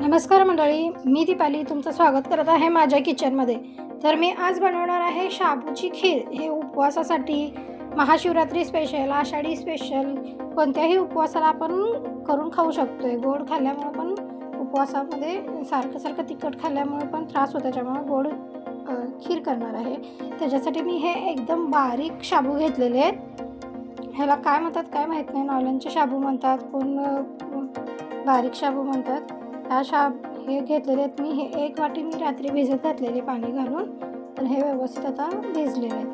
नमस्कार मंडळी मी दीपाली तुमचं स्वागत करत आहे माझ्या किचनमध्ये. तर मी आज बनवणार आहे शाबूची खीर. हे उपवासासाठी महाशिवरात्री स्पेशल आषाढी स्पेशल कोणत्याही उपवासाला आपण करून खाऊ शकतो आहे गोड खाल्ल्यामुळे पण उपवासामध्ये सारखं सारखं तिखट खाल्ल्यामुळे पण त्रास होतो त्याच्यामुळे गोड खीर करणार आहे. त्याच्यासाठी मी हे एकदम बारीक शाबू घेतलेले आहेत. ह्याला काय म्हणतात काय माहीत नाही. नॉलनचे शाबू म्हणतात कोण बारीक शाबू म्हणतात. ह्या हे घेतलेले आहेत. मी हे एक वाटी मी रात्री भिजत घातलेले पाणी घालून तर हे व्यवस्थित आता भिजलेले आहेत.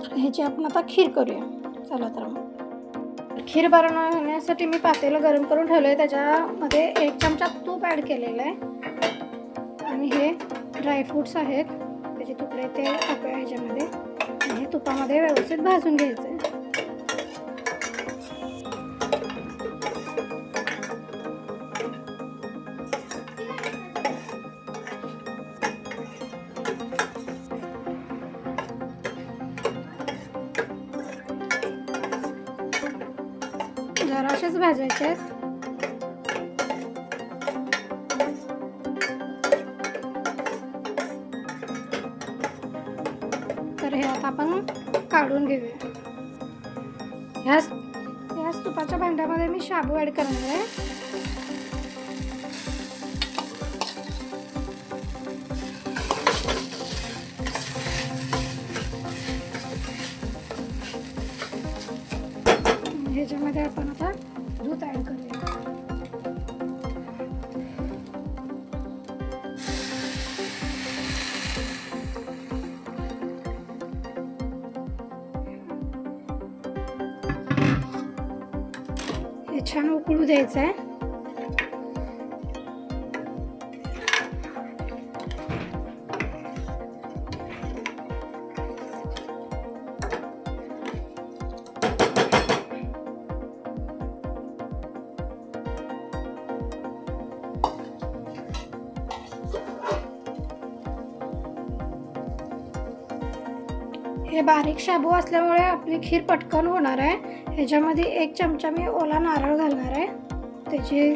तर ह्याची आपण आता खीर करूया. चला तर मग. खीर बनवण्यासाठी मी पातेलं गरम करून ठेवलं आहे त्याच्यामध्ये एक चमचा तूप ॲड केलेलं आहे. आणि हे ड्रायफ्रूट्स आहेत. त्याचे तुकडे ते टाकूया ह्याच्यामध्ये आणि हे तुपामध्ये व्यवस्थित भाजून घ्यायचं आहे जराशेच भाजायचे आहेत तर हे आता आपण काढून घेऊया. ह्याच ह्याच तुपाच्या भांड्यामध्ये मी शाबू ॲड करणार आहे. ह्याच्यामध्ये आपण आता दूध ॲड करूया. हे छान उकळू द्यायचं आहे हे बारीक शाबू असल्यामुळे आपली खीर पटकन होणार आहे. ह्याच्यामध्ये एक चमचा मी ओला नारळ घालणार आहे. त्याची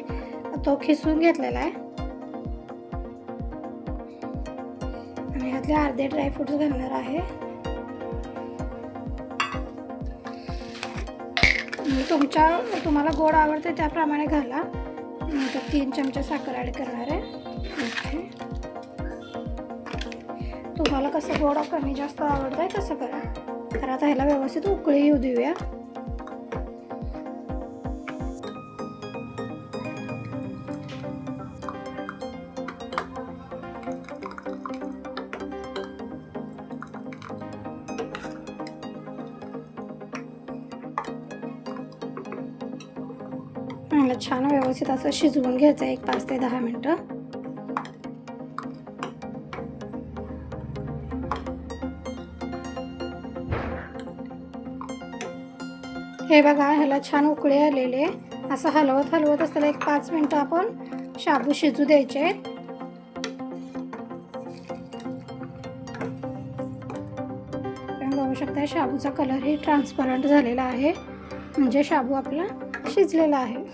तो खिसून घेतलेला आहे. आणि ह्यातले अर्धे ड्रायफ्रुट्स घालणार आहे. तुमच्या तुम्हाला गोड आवडते त्याप्रमाणे घाला. तीन चमचे साखर ॲड करणार आहे. ओके. तुम्हाला कसं गोड कमी जास्त आवडतं आहे तसं करा. तर आता ह्याला व्यवस्थित उकळी येऊ देऊया. छान व्यवस्थित असं शिजवून घ्यायचं एक पाच ते दहा मिनटं. हे बघा ह्याला छान उकळे आलेले. असं हलवत हलवत असताना एक पाच मिनटं आपण शाबू शिजू द्यायचे. तुम्ही बघू शकता शाबूचा कलरही ट्रान्सपरंट झालेला आहे. म्हणजे शाबू आपला शिजलेला आहे.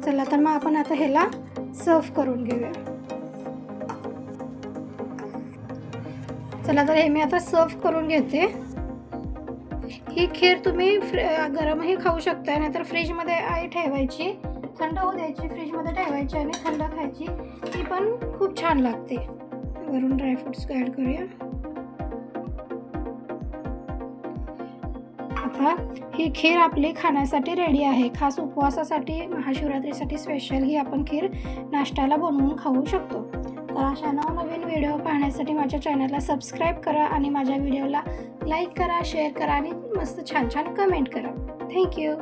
चला तर मग आपण आता ह्याला सर्व करून घेऊया. चला तर हे मी आता सर्व करून घेते. ही खीर तुम्ही फ्री गरमही खाऊ शकता नाहीतर फ्रीजमध्ये आई ठेवायची थंड होऊ द्यायची फ्रीजमध्ये ठेवायची आणि थंड खायची. ती पण खूप छान लागते. वरून ड्रायफ्रुट्स ॲड करूया. आता ही खीर आपली खाण्यासाठी रेडी आहे. खास उपवासासाठी महाशिवरात्रीसाठी स्पेशल ही आपण खीर नाश्त्याला बनवून खाऊ शकतो. तर अशा नवनवीन व्हिडिओ पाहण्यासाठी माझ्या चॅनलला सबस्क्राईब करा आणि माझ्या व्हिडिओला लाईक करा शेअर करा आणि मस्त छान छान कमेंट करा. थँक्यू